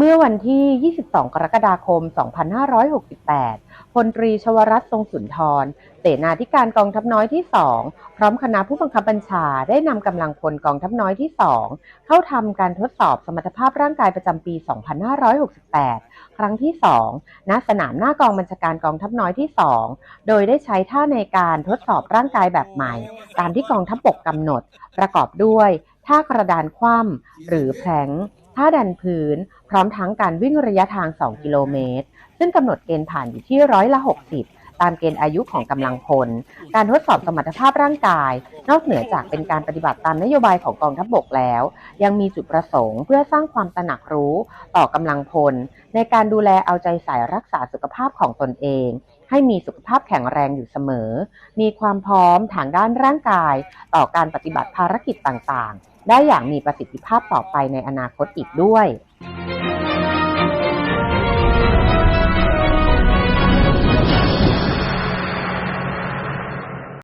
เมื่อวันที่ 22 กรกฎาคม 2568 พลตรีชวรัตน์ทรงสุนทร เสนาธิการกองทัพน้อยที่ 2 พร้อมคณะผู้บังคับบัญชาได้นำกำลังพลกองทัพน้อยที่ 2 เข้าทำการทดสอบสมรรถภาพร่างกายประจำปี 2568 ครั้งที่ 2 ณ สนามหน้ากองบัญชาการกองทัพน้อยที่ 2 โดยได้ใช้ท่าในการทดสอบร่างกายแบบใหม่ ตามที่กองทัพบกกำหนด ประกอบด้วยท่ากระดานคว่ำหรือแพลง ก์ท่าดันพื้น พร้อมทั้งการวิ่งระยะทาง 2 กิโลเมตร ซึ่งกำหนดเกณฑ์ผ่านอยู่ที่ร้อยละ 60 ตามเกณฑ์อายุของกำลังพล การทดสอบสมรรถภาพร่างกาย นอกเหนือจากเป็นการปฏิบัติตามนโยบายของกองทัพบกแล้ว ยังมีจุดประสงค์เพื่อสร้างความตระหนักรู้ต่อกำลังพล ในการดูแลเอาใจใส่รักษาสุขภาพของตนเองให้มีสุขภาพแข็งแรงอยู่เสมอ มีความพร้อมทางด้านร่างกาย ต่อการปฏิบัติภารกิจต่างๆ ได้อย่างมีประสิทธิภาพต่อไปในอนาคตอีกด้วย